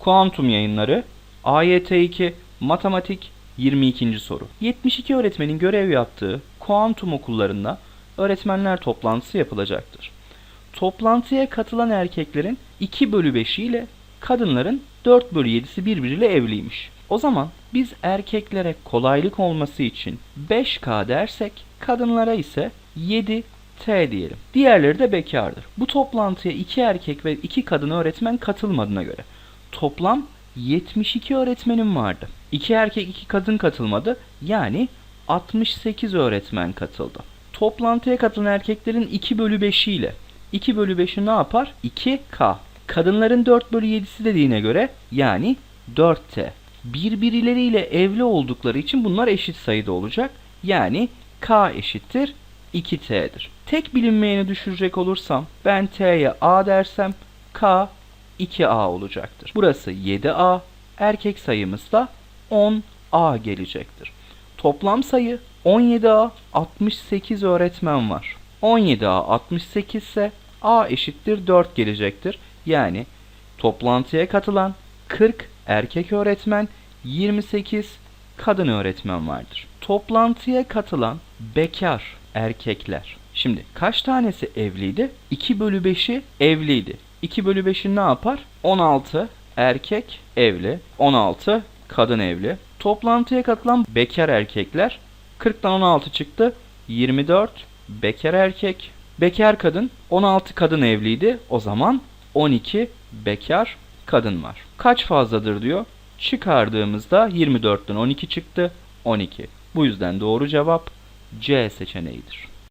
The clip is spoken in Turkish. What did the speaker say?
Kuantum Yayınları AYT 2 Matematik 22. soru. 72 öğretmenin görev yaptığı kuantum okullarında öğretmenler toplantısı yapılacaktır. Toplantıya katılan erkeklerin 2 bölü 5'i ile kadınların 4 bölü 7'si birbiriyle evliymiş. O zaman biz erkeklere kolaylık olması için 5K dersek kadınlara ise 7 T diyelim. Diğerleri de bekardır. Bu toplantıya 2 erkek ve 2 kadın öğretmen katılmadığına göre toplam 72 öğretmenim vardı. 2 erkek 2 kadın katılmadı. Yani 68 öğretmen katıldı. Toplantıya katılan erkeklerin 2 bölü 5'i ile 2 bölü 5'i ne yapar? 2K. Kadınların 4 bölü 7'si dediğine göre yani 4T. Birbirleriyle evli oldukları için bunlar eşit sayıda olacak. Yani K eşittir 2T'dir. Tek bilinmeyeni düşürecek olursam ben T'ye A dersem K 2A olacaktır. Burası 7A, erkek sayımız da 10A gelecektir. Toplam sayı 17A, 68 öğretmen var. 17A 68 ise A eşittir 4 gelecektir. Yani toplantıya katılan 40 erkek öğretmen, 28 kadın öğretmen vardır. Toplantıya katılan bekar erkekler. Şimdi kaç tanesi evliydi? 2 bölü 5'i evliydi. 2 bölü 5'i ne yapar? 16 erkek evli, 16 kadın evli. Toplantıya katılan bekar erkekler 40'tan 16 çıktı. 24 bekar erkek, bekar kadın, 16 kadın evliydi. O zaman 12 bekar kadın var. Kaç fazladır diyor. Çıkardığımızda 24'ten 12 çıktı. 12. Bu yüzden doğru cevap C seçeneğidir.